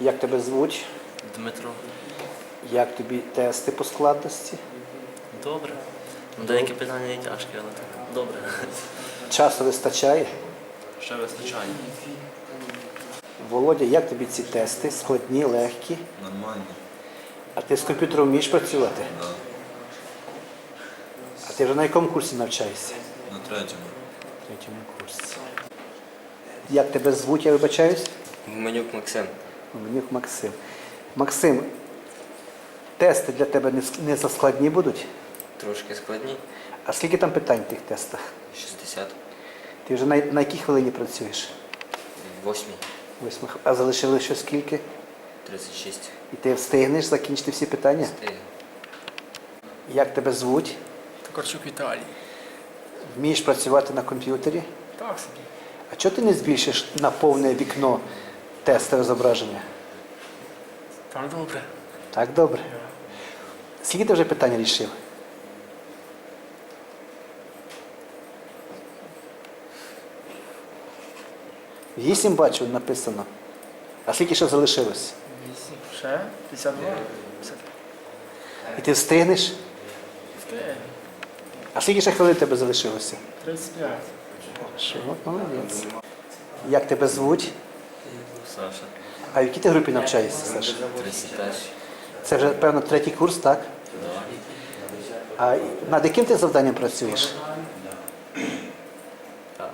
Як тебе звуть? Дмитро. Як тобі тести по складності? Добре. Ну, Деякі питання не тяжкі, але так. Добре. Часу вистачає? Ще вистачає. Володя, як тобі ці тести? Складні, легкі? Нормально. А ти з комп'ютером вмієш працювати? Да. А ти вже на якому курсі навчаєшся? На третьому. Третьому курсі. Як тебе звуть, я вибачаюсь? Гуменюк Максим. Гуменюк Максим. Максим, тести для тебе не ск- не заскладні будуть? Трошки складні. А скільки там питань в тих тестах? 60. Ти вже на, на якій хвилині працюєш? Восьмій. Восьми. А залишили ще скільки? 36. І ти встигнеш закінчити всі питання? Ти. Як тебе звуть? Токарчук Віталій. Вмієш працювати на комп'ютері? Так собі. А чого ти не збільшиш на повне вікно тестове зображення? Так добре. Так, добре. Скільки ти вже питань рішив? Вісім бачу написано. А скільки ще залишилось? Вісім. Ще? 52. 50. І ти встигнеш? Встиг. А скільки ще хвилин тебе залишилося? 35. Що, молодець. Як тебе звуть? Саша. А в якій ти групі навчаєшся, Саша? 31. Це вже, певно, третій курс, так? А над яким ти завданням працюєш? Так.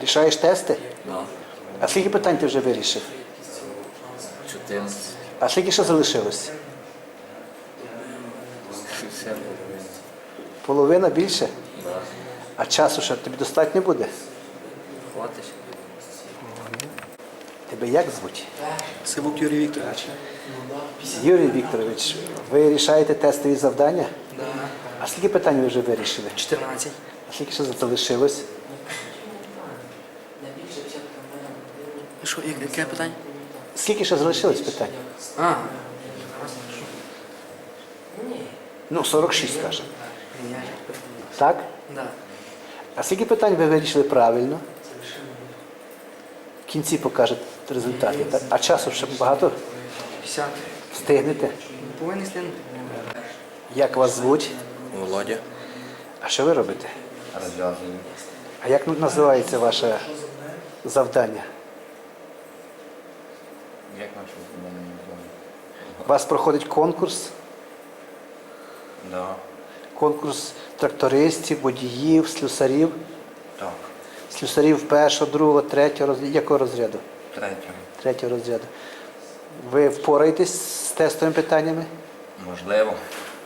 Рішаєш тести? Да. А скільки питань ти вже вирішив? 14. А скільки ще залишилось? Половина більше? Да. А часу ще тобі достатньо буде? Хватить. Тебе як звуть? Сивук Юрій Вікторович. Юрій Вікторович, ви рішаєте тестові завдання? А скільки питань ви вже вирішили? 14. А скільки ще залишилось? Що, як- яке питання? Скільки ще залишилось питань? А, Ну, 46, скажемо. Так? да. А скільки питань ви вирішили правильно? Кінці покажуть результати. так? А часу ще багато 50. встигнете? Повинен стигнути. Як вас звуть? Володя. А що ви робите? Розв'язую. А як називається ваше завдання? Як наше знаю. У вас проходить конкурс, Да. конкурс трактористів, водіїв, слюсарів, Так. Слюсарів першого, другого, третього розряду. Якого розряду? Третьому. Третього розряду. Ви впораєтесь з тестовими питаннями? Можливо.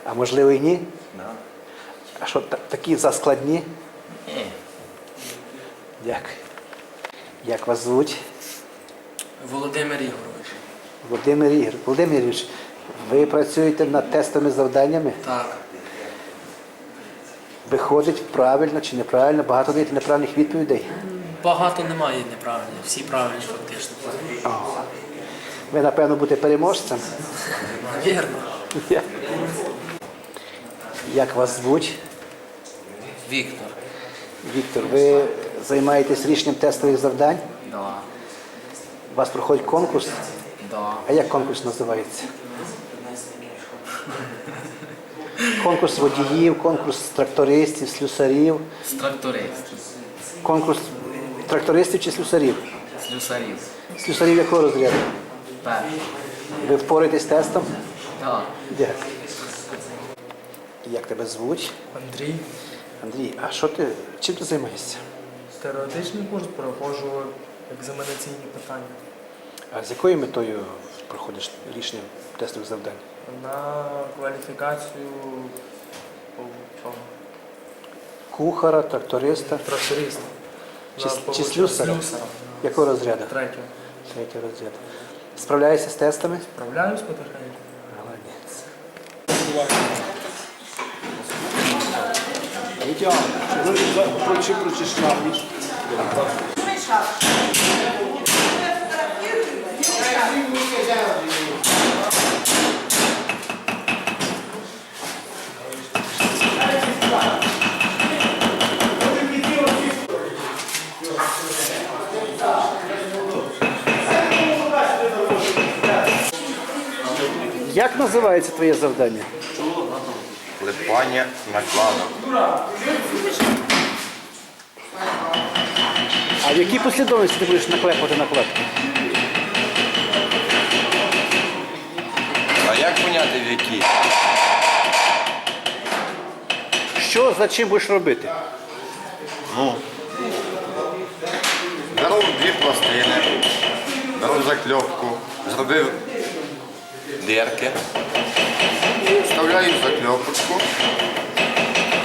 А можливо і ні? Да. А що та- такі заскладні? Ні. Дякую. Як вас звуть? Володимир Ігорович. Володимир Ігор. Володимир Ігорович, ви працюєте над тестовими завданнями? Так. Виходить правильно чи неправильно? Багато даєте неправильних відповідей? Багато немає неправильних. Всі правильні фактично. Ви, напевно, будете переможцем. Вірно. Як вас звуть? Віктор. Віктор, ви займаєтесь рішенням тестових завдань? Да. У вас проходить конкурс? Да. А як конкурс називається? Конкурс водіїв, конкурс трактористів, слюсарів, З трактористів. конкурс трактористів чи слюсарів? Слюсарів. Слюсарів якого розряду? Перший. Ви впораєтесь з тестом? Так. Дякую. Як тебе звуть? Андрій, Андрій, а що ти чим ти займаєшся? теоретичний курс проходжу екзаменаційні питання А з якою метою проходиш рішення тестових завдань? На кваліфікацію кухара, тракториста. Тракториста. Чи, На чи слюсара? слюсара. Якого розряду? Третього. Третього розряду. Справляєшся з тестами? Справляюсь потихеньку. Молодець. Витягнув. Прочищав. Прочищав. Як називається твоє завдання? Клепання на накладок. А в якій послідовності ти будеш наклепати накладки? Як поняти в які? Що за чим будеш робити? Ну. Беру дві пластини, беру закльопку, зробив дірки, вставляю закльопочку.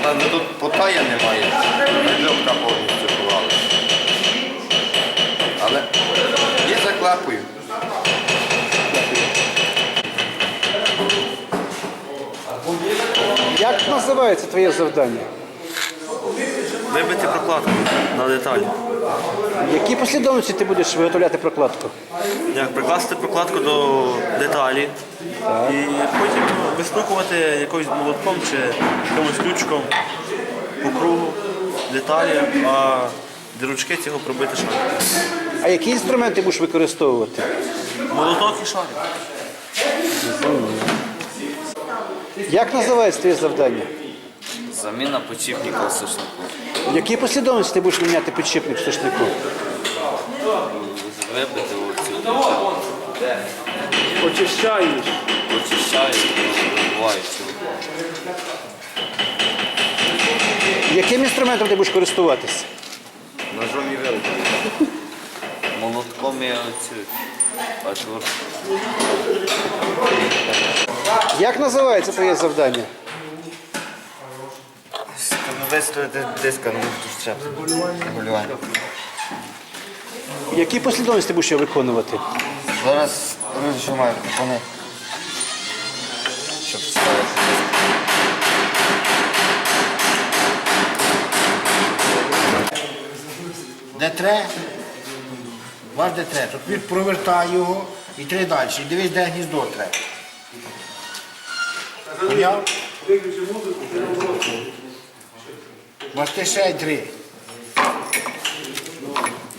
Там тут потая немає, закльопка повністю повалена. Але і заклапую. Як називається твоє завдання? Вибити прокладку на деталі. В якій послідовності ти будеш виготовляти прокладку? Як прикласти прокладку до деталі і потім вистукувати якимось молотком чи якимось ключком по кругу деталі, а дірочки цього пробити шарик. А які інструменти будеш використовувати? Молоток і шарик. Як називається твоє завдання? Заміна почіпника в сушнику. В якій послідовності ти будеш міняти підшипник в сушнику? Вибити оцю, Очищаєш. очищаю, вибиваю цю. Яким інструментом ти будеш користуватися? Ножом і вилкою. Молотком я оцю Як називається твоє завдання? Виставити диска, ну ще. Регулювання. В якій послідовності будеш виконувати? Зараз розжимаю вони. Щоб. Де тре, ваш де тре, то він провертай його і три далі. І дивись, де гніздо тре. Поняв? Можете ще й три.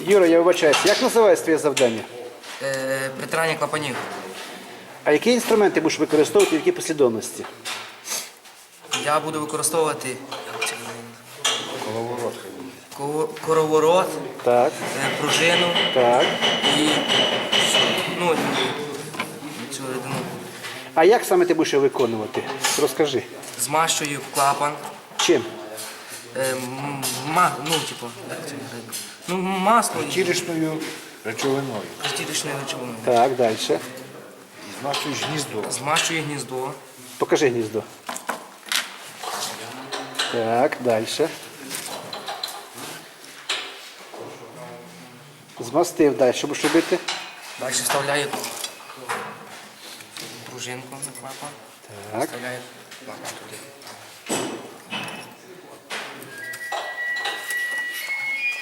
Юра, я вибачаюся, як називається твоє завдання? Е, притирання клапанів. А які інструменти будеш використовувати в якій послідовності? Я буду використовувати. Коворот, Так, е, пружину так. і ну, цю рідину. А як саме ти будеш його виконувати? Розкажи. Змащую клапан. Чим? Е, ма, ну, типу, як це? Ну, масло і Тілішною речовиною. стілечною речовиною. Так, далі. І змащуєш гніздо. Змащую гніздо. Покажи гніздо. Так, далі. Змастив далі. Що будеш робити? Далі вставляю пружинку на клапан. Так. Вставляю клапан туди.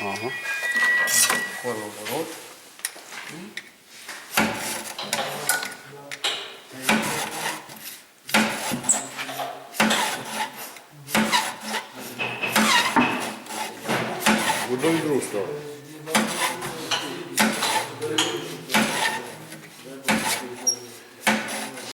Ага. Коловорот. В одну і другу сторону.